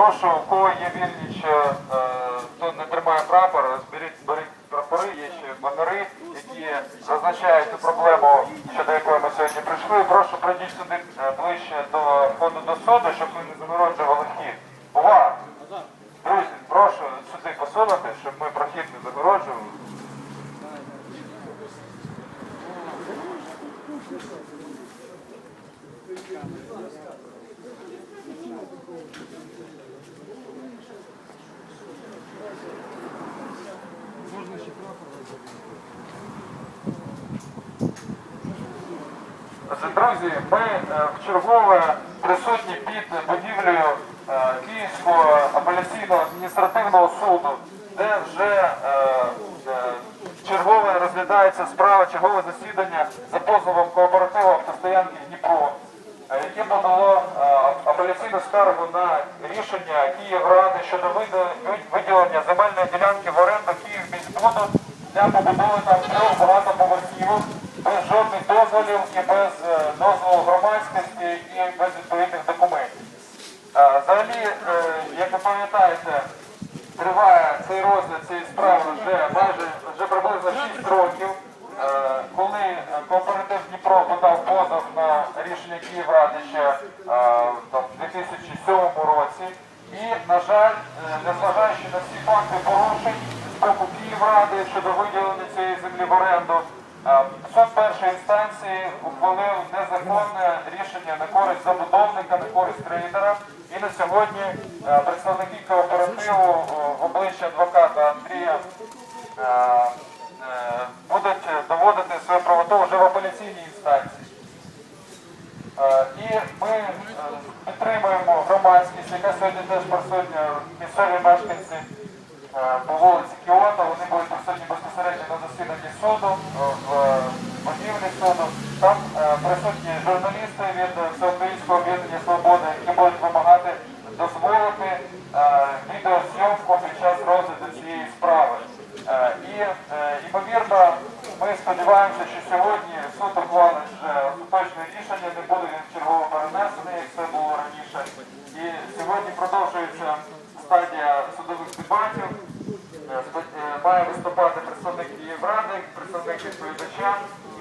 прошу, у кого є вільні ще, е, хто не тримає прапор, зберіть, беріть прапори, є ще банери, які зазначають ту проблему, щодо якої ми сьогодні прийшли. Прошу пройдіть сюди е, ближче до входу до суду, щоб ви не загороджували вхід. Увага! Друзі, прошу сюди посунути, щоб ми прохід не загороджували. Отже, Друзі, ми е, вчергове присутні під будівлею е, Київського апеляційного адміністративного суду, де вже е, чергове розглядається справа, чергове засідання за позовом кооперативу автостоянки Дніпро, яке подало апеляційну скаргу на рішення Київради щодо виділення земельної ділянки в оренду Київміськбуду для побудови там трьох багатоповерхівок без жодних дозволів і без е, дозволу громадськості і без відповідних документів. Е, Взагалі, е, як ви пам'ятаєте, триває цей розгляд цієї справи вже майже вже приблизно 6 років, е, коли е, кооператив Дніпро подав позов на рішення Київради ще е, там, в 2007 році. І, на жаль, е, незважаючи на всі факти порушень з боку Київради щодо виділення цієї землі в оренду, е, суд першої інстанції ухвалив незаконне рішення на користь забудовника, на користь трейдера. І на сьогодні е, представники кооперативу е, в обличчя адвоката Андрія е, е, будуть доводити свою правоту вже в апеляційній інстанції. Е, І ми е, підтримуємо громадськість, яка сьогодні теж присутня, місцеві мешканці е, по вулиці Кіото, вони будуть присутні безпосередньо на засіданні суду, е, в будівлі суду. Там е, присутні журналісти від Всеукраїнського об'єднання Свободи, які будуть вимагати дозволити е, відеозйомку під час розгляду цієї справи. Е, І, е, ймовірно, ми сподіваємося, що сьогодні суд ухвалить вже остаточне рішення, не буде він чергово перенесений, як це було раніше. І сьогодні продовжується стадія судових дебатів. Е, е, Має виступати представник Київради, представник відповідача.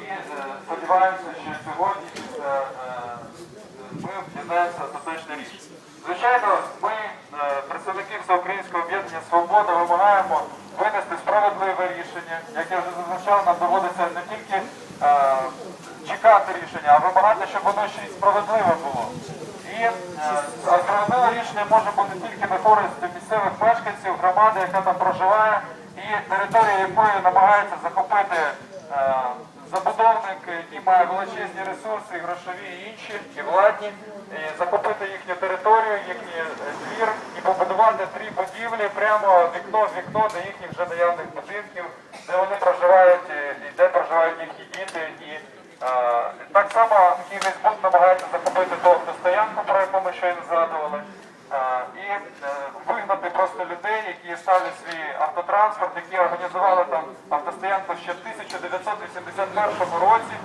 І е, сподіваємося, що сьогодні після е, ми дізнаємося остаточне рішення. Звичайно, ми, е, представники Всеукраїнського об'єднання Свобода, вимагаємо винести справедливе рішення. Як я вже зазначав, нам доводиться не тільки е, чекати рішення, а вимагати, щоб воно ще й справедливе було. І е, справедливе рішення може бути тільки на користь місцевих мешканців, громади, яка там проживає, і територія якої намагається захопити е, забудовник, який має величезні ресурси, і грошові і інші, і владні, і захопити їхню територію, їхній е, двір і побудувати три будівлі прямо вікно в вікно до їхніх вже наявних будинків, де вони проживають і і де проживають їхні діти. І е, так само Київміськбуд намагається захопити ту автостоянку, про яку ми щойно згадували. Е, І е, вигнати просто людей, які ставлять свій автотранспорт, які організували там автостоянку ще в 1981 році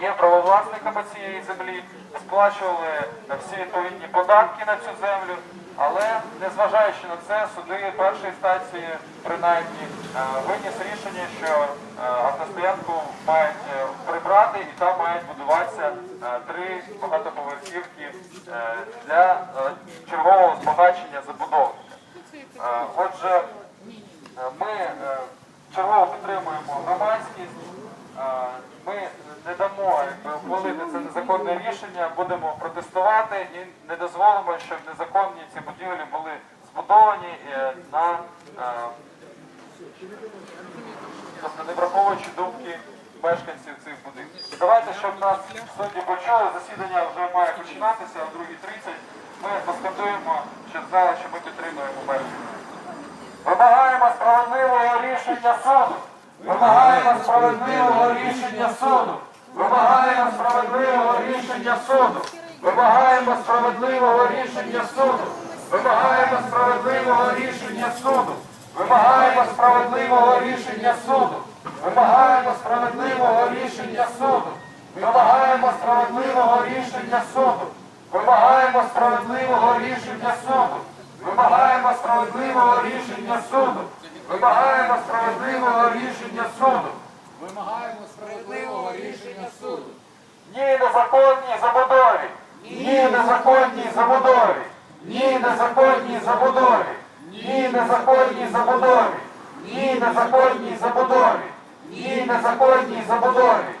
є правовласниками цієї землі, сплачували всі відповідні податки на цю землю, але незважаючи на це, суди першої інстанції принаймні е, виніс рішення, що е, автостоянку мають е, прибрати і там мають будуватися три багатоповерхівки для чергового збагачення забудовника. Отже, Е, Ми е, чергово підтримуємо громадськість. Е, Ми не дамо якби, ухвалити це незаконне рішення, будемо і не дозволимо, щоб незаконні ці будівлі були збудовані е, на е, не враховуючи думки мешканців цих будинків. Давайте, щоб нас сьогодні почули, засідання вже має починатися о 2.30. Ми поскандуємо ще з зала, що ми підтримуємо мешканців. Вимагаємо справедливого рішення суду. Вимагаємо справедливого рішення суду. Вимагаємо справедливого рішення суду. Вимагаємо справедливого рішення суду. Вимагаємо справедливого рішення суду. Вимагаємо справедливого рішення суду. Вимагаємо справедливого рішення суду. Вимагаємо справедливого рішення суду. Вимагаємо справедливого рішення суду. Вимагаємо справедливого рішення суду. Вимагаємо справедливого рішення суду. Вимагаємо справедливого рішення суду. Ні незаконній забудові. Ні незаконній забудові. Ні незаконній забудові. Ні незаконній забудові. Ні незаконній забудові. Ні незаконній забудові.